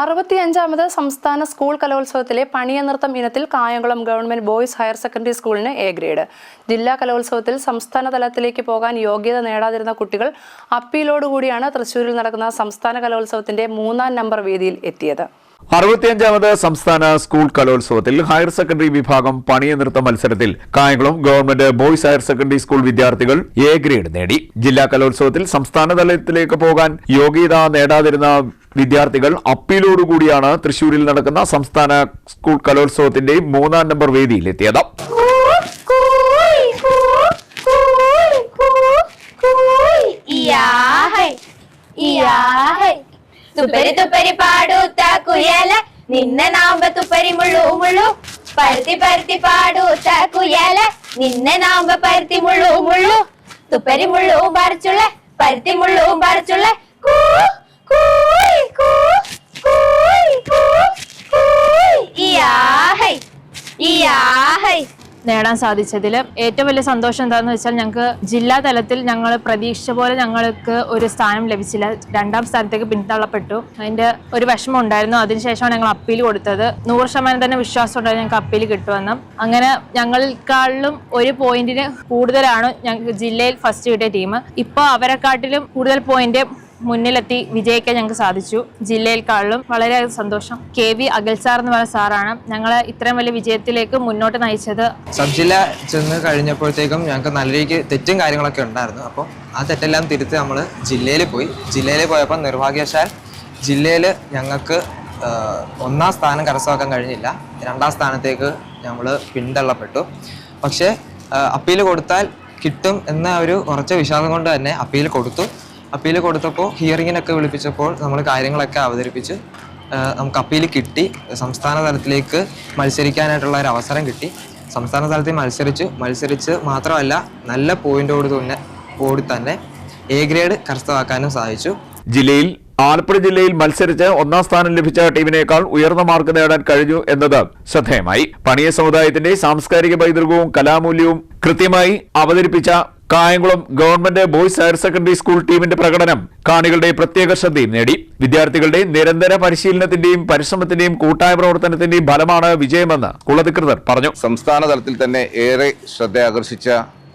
അറുപത്തിയഞ്ചാമത് സംസ്ഥാന സ്കൂൾ കലോത്സവത്തിലെ പണിയനൃത്തം ഇനത്തിൽ Kayamkulam government boys higher secondary സ്കൂളിന് എ ഗ്രേഡ്. ജില്ലാ കലോത്സവത്തിൽ സംസ്ഥാന തലത്തിലേക്ക് പോകാൻ യോഗ്യത നേടാതിരുന്ന കുട്ടികൾ അപ്പീലോടുകൂടിയാണ് തൃശൂരിൽ നടക്കുന്ന സംസ്ഥാന കലോത്സവത്തിന്റെ മൂന്നാം നമ്പർ വേദിയിൽ എത്തിയത്. അറുപത്തിയഞ്ചാമത് സംസ്ഥാന സ്കൂൾ കലോത്സവത്തിൽ ഹയർ സെക്കൻഡറി വിഭാഗം പണിയ നൃത്ത മത്സരത്തിൽ Kayamkulam government boys higher secondary school വിദ്യാർത്ഥികൾ എ ഗ്രേഡ് നേടി. ജില്ലാ കലോത്സവത്തിൽ സംസ്ഥാന തലത്തിലേക്ക് പോകാൻ യോഗ്യത നേടാതിരുന്ന വിദ്യാർത്ഥികൾ അപ്പീലോടുകൂടിയാണ് തൃശൂരിൽ നടക്കുന്ന സംസ്ഥാന സ്കൂൾ കലോത്സവത്തിന്റെ മൂന്നാം നമ്പർ വേദിയിലെത്തിയത്. തുപ്പരി തുപ്പരി പാടൂത്ത കുയല നിന്നെ നാമ്പ തുപ്പരി മുള്ളു മുള്ളു. പരുത്തി പരുത്തി പാടൂത്ത കുയല നിന്നെ നാമ്പ പരുത്തി മുള്ളു മുള്ളു. തുപ്പരി മുള്ളും പറിച്ചുള്ള പരുത്തി മുള്ളുവും പറിച്ചുള്ള. കൂ നേടാൻ സാധിച്ചതിൽ ഏറ്റവും വലിയ സന്തോഷം എന്താണെന്ന് വെച്ചാൽ ഞങ്ങൾക്ക് ജില്ലാ തലത്തിൽ ഞങ്ങൾ പ്രതീക്ഷിച്ച പോലെ ഞങ്ങൾക്ക് ഒരു സ്ഥാനം ലഭിച്ചില്ല. രണ്ടാം സ്ഥാനത്തേക്ക് പിന്തള്ളപ്പെട്ടു. അതിന്റെ ഒരു വിഷമം ഉണ്ടായിരുന്നു. അതിനുശേഷമാണ് ഞങ്ങൾ അപ്പീൽ കൊടുത്തത്. നൂറ് ശതമാനം തന്നെ വിശ്വാസം ഉണ്ടായിരുന്നു ഞങ്ങൾക്ക് അപ്പീൽ കിട്ടുമെന്ന്. അങ്ങനെ ഞങ്ങളെക്കാളിലും ഒരു പോയിന്റിന് കൂടുതലാണ് ഞങ്ങൾക്ക് ജില്ലയിൽ ഫസ്റ്റ് കിട്ടിയ ടീം ഇപ്പോൾ അവരെക്കാട്ടിലും കൂടുതൽ പോയിന്റ് മുന്നിലെത്തി വിജയിക്കാൻ ഞങ്ങൾക്ക് സാധിച്ചു. ജില്ലയിൽക്കാളിലും വളരെ സന്തോഷം. കെ വി അഖിൽസാർ എന്ന് പറയുന്ന സാറാണ് ഞങ്ങളെ ഇത്രയും വലിയ വിജയത്തിലേക്ക് മുന്നോട്ട് നയിച്ചത്. സബ് ജില്ല ചെന്ന് കഴിഞ്ഞപ്പോഴത്തേക്കും ഞങ്ങൾക്ക് നല്ല രീതിക്ക് തെറ്റും കാര്യങ്ങളൊക്കെ ഉണ്ടായിരുന്നു. അപ്പോൾ ആ തെറ്റെല്ലാം തിരുത്തി നമ്മൾ ജില്ലയിൽ പോയി. ജില്ലയിൽ പോയപ്പോൾ നിർഭാഗ്യവശാൽ ജില്ലയിൽ ഞങ്ങൾക്ക് ഒന്നാം സ്ഥാനം കരസ്ഥമാക്കാൻ കഴിഞ്ഞില്ല. രണ്ടാം സ്ഥാനത്തേക്ക് നമ്മൾ പിന്തള്ളപ്പെട്ടു. പക്ഷേ അപ്പീൽ കൊടുത്താൽ കിട്ടും എന്ന ഒരു ഉറച്ച വിശ്വാസം കൊണ്ട് തന്നെ അപ്പീൽ കൊടുത്തു. അപ്പീൽ കൊടുത്തപ്പോൾ ഹിയറിങ്ങിനൊക്കെ വിളിപ്പിച്ചപ്പോൾ നമ്മൾ കാര്യങ്ങളൊക്കെ അവതരിപ്പിച്ച് നമുക്ക് അപ്പീൽ കിട്ടി. സംസ്ഥാന തലത്തിലേക്ക് മത്സരിക്കാനായിട്ടുള്ള ഒരു അവസരം കിട്ടി. സംസ്ഥാന തലത്തിൽ മത്സരിച്ചു. മത്സരിച്ച് മാത്രമല്ല നല്ല പോയിന്റോട് തന്നെ ഓടി തന്നെ എ ഗ്രേഡ് കരസ്ഥമാക്കാനും സാധിച്ചു. ജില്ലയിൽ ആലപ്പുഴ ജില്ലയിൽ മത്സരിച്ച് ഒന്നാം സ്ഥാനം ലഭിച്ച ടീമിനേക്കാൾ ഉയർന്ന മാർക്ക് നേടാൻ കഴിഞ്ഞു എന്നത് ശ്രദ്ധേയമായി. പണിയ സമുദായത്തിന്റെ സാംസ്കാരിക പൈതൃകവും കലാമൂല്യവും കൃത്യമായി അവതരിപ്പിച്ച Kayamkulam government boys higher secondary school ടീമിന്റെ പ്രകടനം കാണികളുടെ പ്രത്യേക ശ്രദ്ധയും നേടി. വിദ്യാർത്ഥികളുടെ നിരന്തര പരിശീലനത്തിന്റെയും പരിശ്രമത്തിന്റെയും കൂട്ടായ പ്രവർത്തനത്തിന്റെയും ഫലമാണ് വിജയമെന്ന് കുളധികൃതർ പറഞ്ഞു. സംസ്ഥാന തലത്തിൽ തന്നെ ഏറെ ശ്രദ്ധ ആകർഷിച്ച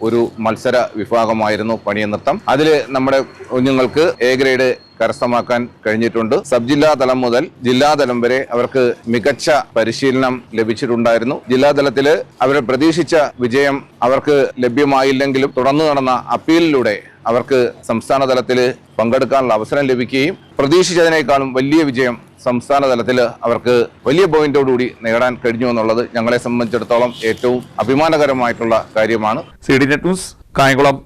ഒരു മത്സര വിഭാഗമായിരുന്നു പണിയനൃത്തം അതിൽ നമ്മുടെ കുഞ്ഞുങ്ങൾക്ക് എ ഗ്രേഡ് കരസ്ഥമാക്കാൻ കഴിഞ്ഞിട്ടുണ്ട്. സബ് ജില്ലാ തലം മുതൽ ജില്ലാതലം വരെ അവർക്ക് മികച്ച പരിശീലനം ലഭിച്ചിട്ടുണ്ടായിരുന്നു. ജില്ലാതലത്തിൽ അവർ പ്രതീക്ഷിച്ച വിജയം അവർക്ക് ലഭ്യമായില്ലെങ്കിലും തുടർന്ന് നടന്ന അപ്പീലിലൂടെ അവർക്ക് സംസ്ഥാന തലത്തിൽ പങ്കെടുക്കാനുള്ള അവസരം ലഭിക്കുകയും പ്രതീക്ഷിച്ചതിനേക്കാളും വലിയ വിജയം സംസ്ഥാന തലത്തിൽ അവർക്ക് വലിയ പോയിന്റോടുകൂടി നേടാൻ കഴിഞ്ഞു എന്നുള്ളത് ഞങ്ങളെ സംബന്ധിച്ചിടത്തോളം ഏറ്റവും അഭിമാനകരമായിട്ടുള്ള കാര്യമാണ്. C D net news Kayamkulam.